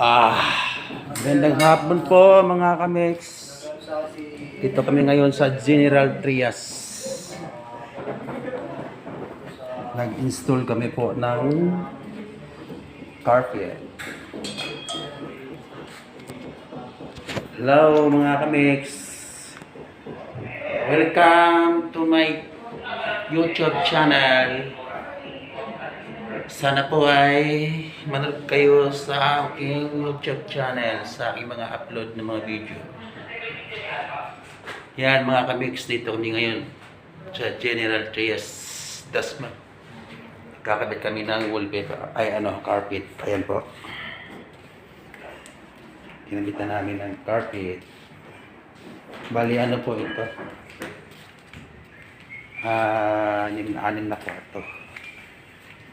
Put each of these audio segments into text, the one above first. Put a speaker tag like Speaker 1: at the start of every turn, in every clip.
Speaker 1: Ah, magandang hapon po mga kamix. Dito kami ngayon sa General Trias. Nag-install kami po ng carpet. Hello mga kamix. Welcome to my YouTube channel. Sana po ay manood kayo sa aking YouTube channel, sa aking mga upload ng mga video. Yan mga kamix dito kami ngayon sa General Trias Dasma. Kakabit kami ng wallpaper, ay ano, carpet. Ayan po. Kinabitan namin ng carpet. Bali ano po ito? Ah, yung anim na kwarto.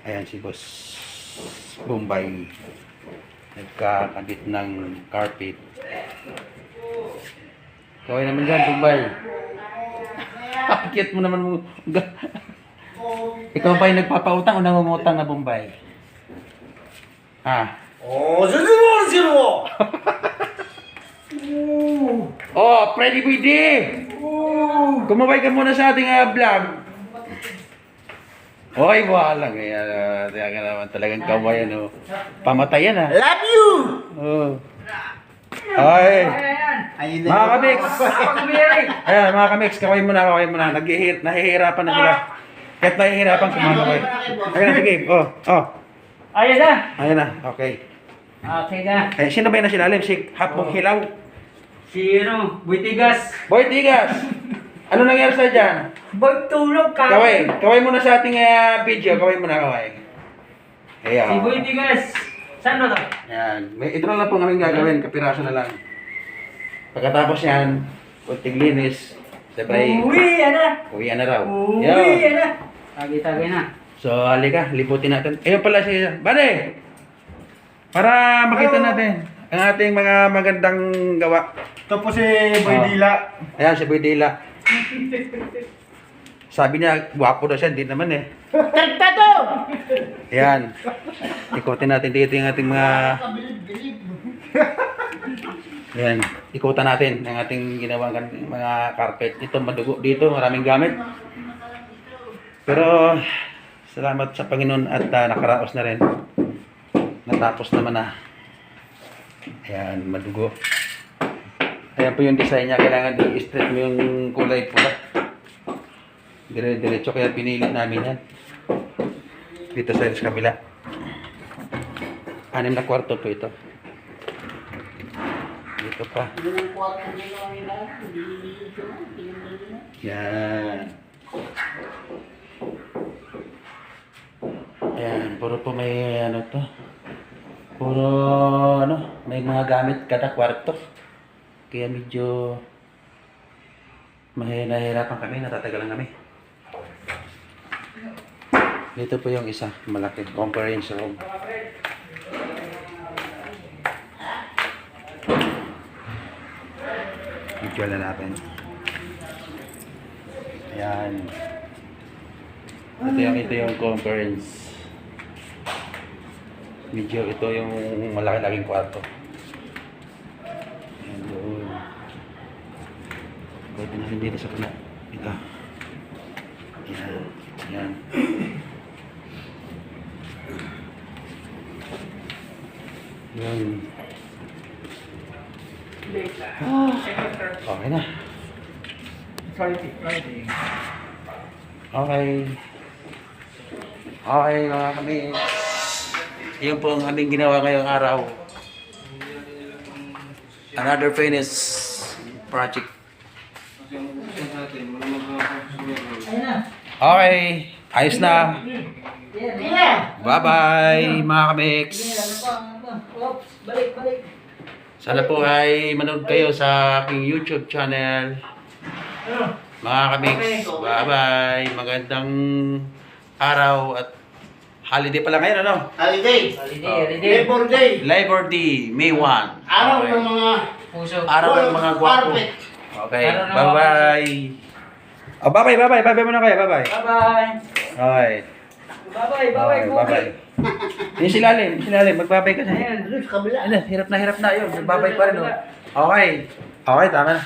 Speaker 1: Ayan si Boss Bombay. Nagkakabit ng carpet. Kaway naman dyan, Bombay. Pakit mo naman mo. Ikaw ba yung nagpapautang o nangungutang na Bombay? Ha?
Speaker 2: Oh, zero zero!
Speaker 1: oh, Freddy Pwede! Oh. Kumabay ka muna sa ating uh, vlog. Oy, wala. Kaya, uh, kaya ka naman talagang kawayan, oh. Pamatayan, ah.
Speaker 2: Love you!
Speaker 1: Oh. Ay.
Speaker 2: Ayun
Speaker 1: Mga kamix. Ayan, mga kamix, kaway mo na, kaway mo na. Naghihir, nahihirapan na sila. Kahit nahihirapan, kumakaway. Ayan, sige. Oh, oh.
Speaker 3: Ayan na.
Speaker 1: Ayan na, okay.
Speaker 3: Okay na.
Speaker 1: Eh, sino ba yung nasa ilalim? Si Hapong Hilaw.
Speaker 3: Si ano, Buitigas.
Speaker 1: Boy Tigas! Ano nangyari sa dyan?
Speaker 3: Boy, tulog ka.
Speaker 1: Kaway, kaway muna sa ating ah, video. Kaway muna, kaway. Ayan.
Speaker 3: Si Buitigas. Saan ba to?
Speaker 1: Yan. May, ito na lang po aming gagawin. Kapiraso na lang. Pagkatapos yan, kunting linis. Sabay,
Speaker 3: Uwi, yan na.
Speaker 1: uwi na raw.
Speaker 3: Uwi,
Speaker 1: Yo.
Speaker 3: yan na. Na.
Speaker 1: So, halika, liputin natin. Ayun pala si... Bane! Para makita natin ang ating mga magandang gawa.
Speaker 2: Ito po si Boy
Speaker 1: Oh.
Speaker 2: Dila.
Speaker 1: Ayan, si Boy Dila. Sabi niya, gwapo daw siya. Hindi naman eh.
Speaker 2: Tagta to!
Speaker 1: Ayan. Ikutin natin dito yung ating mga... Ayan. Ikutan natin ang ating ginawang mga carpet. Ito, madugo dito. Maraming gamit. Pero, salamat sa Panginoon at ah, nakaraos na rin. Natapos naman na. Ayan, madugo. Ayan po yung design niya. Kailangan i-straight mo yung kulay pula. Dire-diretso kaya pinili namin yan. Dito sa sa kabila. Anim na kwarto po ito. Dito pa. Yan. Ayan, puro po may ano to. Puro ano, may mga gamit kada kwarto. Kaya medyo mahina-hirapan kami, natatagalan kami. Dito po yung isa, malaki, conference room. Visual na natin. Ayan. Ito yung, ito yung conference. Medyo ito yung malaki-laking kwarto. Ayan doon. Pwede natin dito sa pula. Ito. Ayan. Ayan. Yun. Okay na.
Speaker 3: Friday, Friday.
Speaker 1: Okay. Okay mga kami. Yun po ang aming ginawa ngayong araw. Another finish project. Okay. Ayos na. Bye-bye mga kamix. Sana po ay manood kayo sa aking YouTube channel. Mga kamix. Bye-bye. Magandang araw at holiday pala ngayon ano?
Speaker 2: Holiday.
Speaker 3: Holiday,
Speaker 1: Oh.
Speaker 3: holiday.
Speaker 2: Labor Day.
Speaker 1: Labor Day, May 1.
Speaker 2: Araw
Speaker 1: Okay.
Speaker 2: ng mga...
Speaker 3: Puso.
Speaker 1: Araw ng mga gwapo. Okay, bye-bye. Oh, bye-bye, bye-bye. Bye-bye muna kayo, bye-bye.
Speaker 3: Bye-bye.
Speaker 1: Okay.
Speaker 3: Bye-bye, bye-bye,
Speaker 1: Okay,
Speaker 3: bye-bye.
Speaker 1: bye-bye. Yung silalim, yung silalim. Magbabay ka na.
Speaker 3: Ayan, doon sa kabila.
Speaker 1: Ayun, hirap na hirap na yun. Magbabay pa rin. Oh. Okay. Okay, tama na.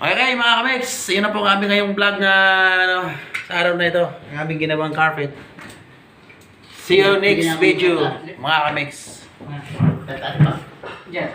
Speaker 1: Okay, mga kamix. Yun na po kami ngayong vlog na ano, sa araw na ito. Ang aming ginawang carpet. See you next video, mga
Speaker 2: pa.
Speaker 3: Diyan.